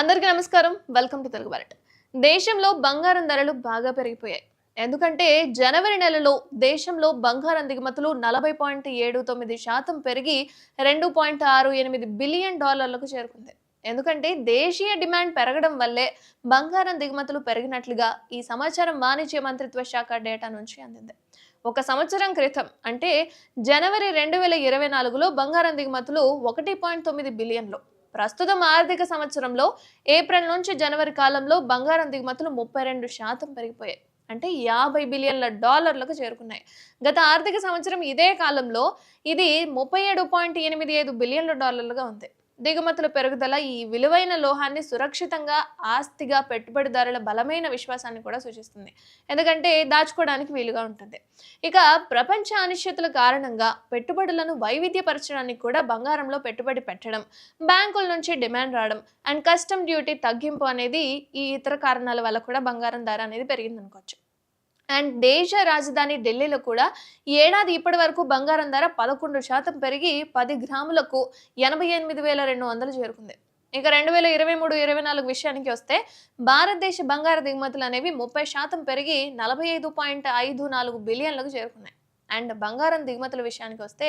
అందరికీ నమస్కారం. Welcome to Telugu Bharat దేశంలో బంగారం ధరలు బాగా పెరిగిపోయాయి. ఎందుకంటే జనవరి నెలలో దేశంలో బంగారం దిగుమతులు నలభై పాయింట్ ఏడు తొమ్మిది శాతం పెరిగి రెండు పాయింట్ ఆరు ఎనిమిది బిలియన్ డాలర్లకు చేరుకుంది. ఎందుకంటే దేశీయ డిమాండ్ పెరగడం వల్లే బంగారం దిగుమతులు పెరిగినట్లుగా ఈ సమాచారం వాణిజ్య మంత్రిత్వ శాఖ డేటా నుంచి అందింది. ఒక సంవత్సరం క్రితం అంటే జనవరి రెండు వేల ఇరవై నాలుగులో బంగారం దిగుమతులు ఒకటి పాయింట్ తొమ్మిది బిలియన్లు. ప్రస్తుతం ఆర్థిక సంవత్సరంలో ఏప్రిల్ నుంచి జనవరి కాలంలో బంగారం దిగుమతులు ముప్పై రెండు శాతం పెరిగిపోయాయి. అంటే యాభై బిలియన్ల డాలర్లకు చేరుకున్నాయి. గత ఆర్థిక సంవత్సరం ఇదే కాలంలో ఇది ముప్పై ఏడు పాయింట్ ఎనిమిది ఐదు బిలియన్ల డాలర్లుగా ఉంది. దిగుమతుల పెరుగుదల ఈ విలువైన లోహాన్ని సురక్షితంగా ఆస్తిగా పెట్టుబడిదారుల బలమైన విశ్వాసాన్ని కూడా సూచిస్తుంది. ఎందుకంటే దాచుకోవడానికి వీలుగా ఉంటుంది. ఇక ప్రపంచ అనిశ్చితుల కారణంగా పెట్టుబడులను వైవిధ్యపరచడానికి కూడా బంగారంలో పెట్టుబడి పెట్టడం బ్యాంకుల నుంచి డిమాండ్ రావడం అండ్ కస్టమ్ డ్యూటీ తగ్గింపు అనేది ఈ ఇతర కారణాల వల్ల కూడా బంగారం ధర అనేది పెరిగిందనుకోవచ్చు. అండ్ దేశ రాజధాని ఢిల్లీలో కూడా ఏడాది ఇప్పటి వరకు బంగారం ధర పదకొండు శాతం పెరిగి పది గ్రాములకు ఎనభై ఎనిమిది వేల రెండు వందలు చేరుకుంది. ఇక రెండు వేల ఇరవై మూడు ఇరవై నాలుగు విషయానికి వస్తే భారతదేశ బంగారు దిగుమతులు అనేవి ముప్పై శాతం పెరిగి నలభై ఐదు పాయింట్ ఐదు నాలుగు బిలియన్లకు చేరుకున్నాయి. అండ్ బంగారం దిగుమతుల విషయానికి వస్తే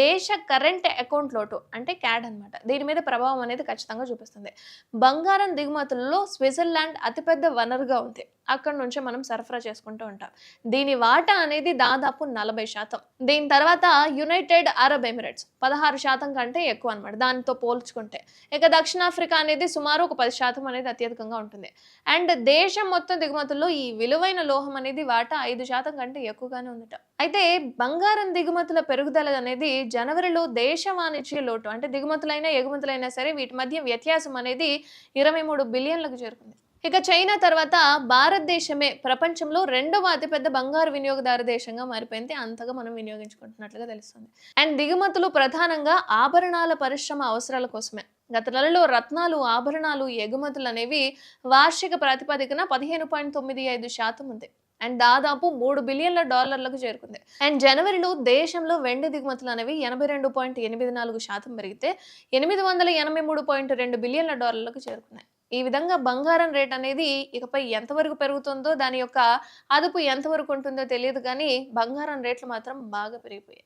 దేశ కరెంట్ అకౌంట్ లోటు అంటే క్యాడ్ అన్నమాట. దీని మీద ప్రభావం అనేది ఖచ్చితంగా చూపిస్తుంది. బంగారం దిగుమతుల్లో స్విట్జర్లాండ్ అతిపెద్ద వనరుగా ఉంది. అక్కడ నుంచే మనం సరఫరా చేసుకుంటూ ఉంటాం. దీని వాటా అనేది దాదాపు నలభై శాతం. దీని తర్వాత యునైటెడ్ అరబ్ ఎమిరేట్స్ పదహారు శాతం కంటే ఎక్కువ అనమాట దానితో పోల్చుకుంటే. ఇక దక్షిణాఫ్రికా అనేది సుమారు ఒక పది శాతం అనేది అత్యధికంగా ఉంటుంది. అండ్ దేశం మొత్తం దిగుమతుల్లో ఈ విలువైన లోహం అనేది వాటా ఐదు శాతం కంటే ఎక్కువగానే ఉందట. అయితే బంగారం దిగుమతుల పెరుగుదల అనేది జనవరిలో దేశ వాణిజ్య లోటు అంటే దిగుమతులైనా ఎగుమతులైనా సరే వీటి మధ్య వ్యత్యాసం అనేది ఇరవై మూడు బిలియన్లకు చేరుకుంది. ఇక చైనా తర్వాత భారతదేశమే ప్రపంచంలో రెండవ అతిపెద్ద బంగారు వినియోగదారు దేశంగా మారిపోయింది. అంతగా మనం వినియోగించుకుంటున్నట్లుగా తెలుస్తుంది. అండ్ దిగుమతులు ప్రధానంగా ఆభరణాల పరిశ్రమ అవసరాల కోసమే. గత నెలలో రత్నాలు ఆభరణాలు ఎగుమతులు అనేవి వార్షిక ప్రాతిపదికన పదిహేను పాయింట్ తొమ్మిది ఐదు శాతం ఉంది. అండ్ దాదాపు మూడు బిలియన్ల డాలర్లకు చేరుకుంది. అండ్ జనవరిలో దేశంలో వెండి దిగుమతులు అనేవి ఎనభై రెండు పాయింట్ ఎనిమిది నాలుగు శాతం పెరిగితే ఎనిమిది వందల ఎనభై మూడు పాయింట్ రెండు బిలియన్ల డాలర్లకు చేరుకున్నాయి. ఈ విధంగా బంగారం రేట్ అనేది ఇకపై ఎంతవరకు పెరుగుతుందో దాని యొక్క అదుపు ఎంతవరకు ఉంటుందో తెలియదు కానీ బంగారం రేట్లు మాత్రం బాగా పెరిగిపోయాయి.